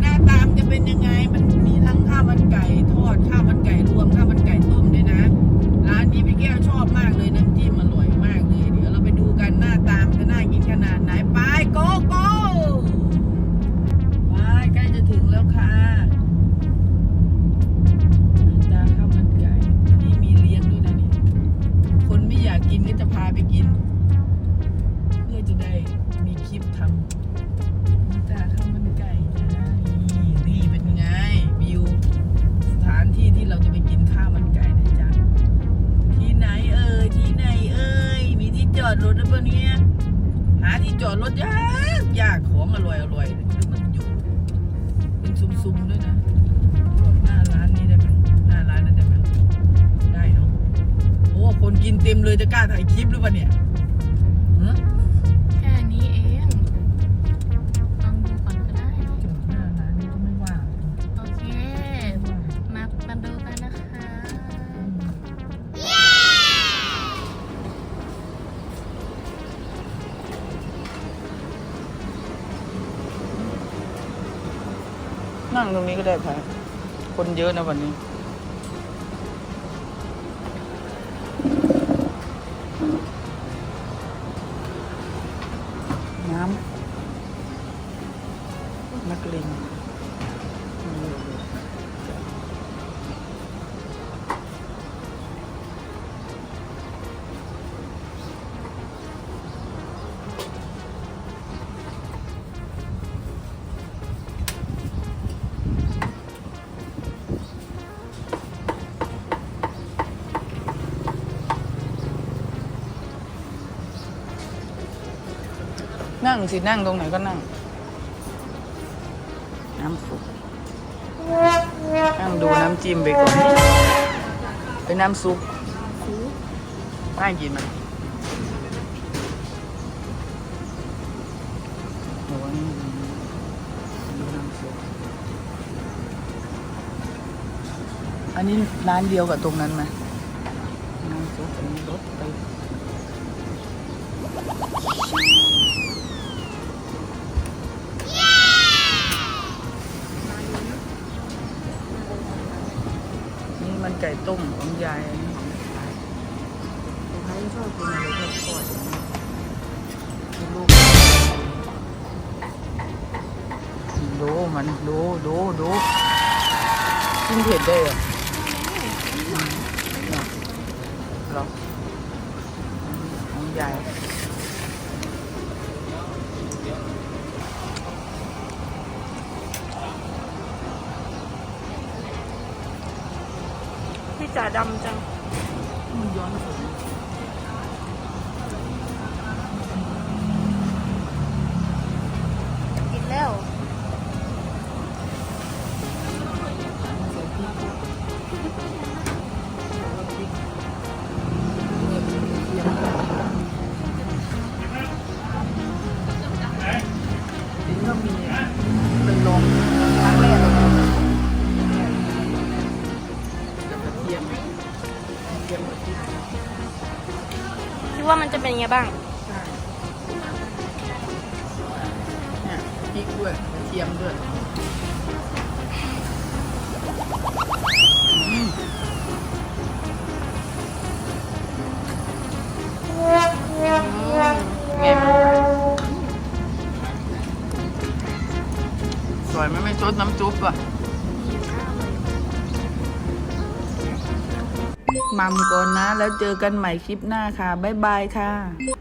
หน้าตามจะเป็นยังไงมัน อดรถนะเพื่อนเนี้หาที่จอดรถยากยากของอร่อยอร่อยคือมันอยู่เป็นซุ้มๆด้วยนะรวหน้าร้านนี้ได้ไหมหน้าร้านนั้นได้ไหมได้เนาะโอ้คนกินเต็มเลยจะกล้าถ่ายคลิปหรือเปล่าเนี่ย นั่งตรงนี้ก็ได้ค่ะคนเยอะนะวันนี้ น้ำนักเลง นั่งสินั่งตรงไหนก็นั่ง น้ำซุปนั่งดูน้ำจิ้มไปก่อนเป็นน้ำซุปน่ากินไหมโอ้ยน้ำซุปอันนี้ร้านเดียวกับตรงนั้นไหม ไก่ต้มของยายอันนี้ของยายลูกค้าชอบกินอะไรทอดทอดลูกดูมันดูดูดูกินเผ็ดได้เหรอหรอของยาย จ๋าดำจังมันย้อนสนกินแล้วถึงก็มี ว่ามันจะเป็นยังไงบ้างนี่พริกด้วยกระเทียมด้วยไงมันสวยไหมไม่ซดน้ำซุปอะ มัมก่อนนะ แล้วเจอกันใหม่คลิปหน้าค่ะ บ๊ายบายค่ะ